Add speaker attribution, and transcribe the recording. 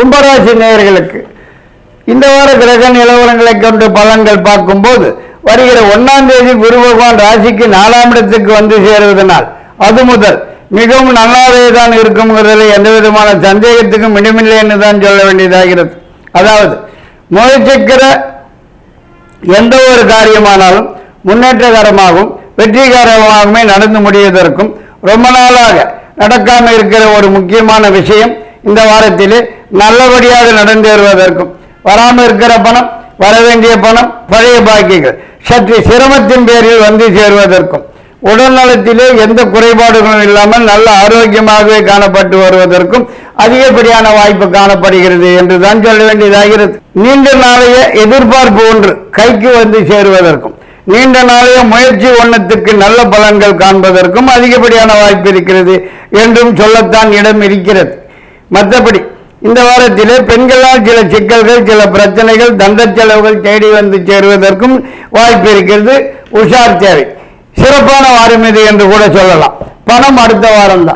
Speaker 1: கும்பராசி நேயர்களுக்கு இந்த வார கிரக நிலவரங்களை கொண்டு பலன்கள் பார்க்கும்போது வருகிற ஒன்றாம் தேதி குரு பகவான் ராசிக்கு நாலாம் இடத்துக்கு வந்து சேருவதனால் அது முதல் மிகவும் நல்லாவே தான் இருக்குங்கிறதுல எந்த விதமான சந்தேகத்துக்கும் இடமில்லை என்று தான் சொல்ல வேண்டியதாகிறது. அதாவது முயற்சிக்கிற எந்த ஒரு காரியமானாலும் முன்னேற்றகரமாகவும் வெற்றிகரமாகவுமே நடந்து முடிவதற்கும் ரொம்ப நாளாக நடக்காமல் இருக்கிற ஒரு முக்கியமான விஷயம் இந்த வாரத்திலே நல்லபடியாக நடந்தேறுவதற்கும் வராமல் இருக்கிற பணம் வர வேண்டிய பணம் பழைய பாக்கிகள் சற்று சிரமத்தின் பேரில் வந்து சேருவதற்கும் உடல்நலத்திலே எந்த குறைபாடுகளும் இல்லாமல் நல்ல ஆரோக்கியமாகவே காணப்பட்டு வருவதற்கும் அதிகப்படியான வாய்ப்பு காணப்படுகிறது என்று தான் சொல்ல வேண்டியதாகிறது. நீண்ட நாளைய எதிர்பார்ப்பு ஒன்று கைக்கு வந்து சேருவதற்கும் நீண்ட நாளைய முயற்சி ஒன்றத்துக்கு நல்ல பலன்கள் காண்பதற்கும் அதிகப்படியான வாய்ப்பு இருக்கிறது என்றும் சொல்லத்தான் இடம் இருக்கிறது. மற்றபடி இந்த வாரத்திலே பெண்களால் சில சிக்கல்கள் சில பிரச்சனைகள் தண்ட செலவுகள் தேடி வந்து சேருவதற்கும் வாய்ப்பு இருக்கிறது. உஷார் தேவை. சிறப்பான வாரம் இது என்று கூட சொல்லலாம். பணம் அடுத்த வாரம் தான்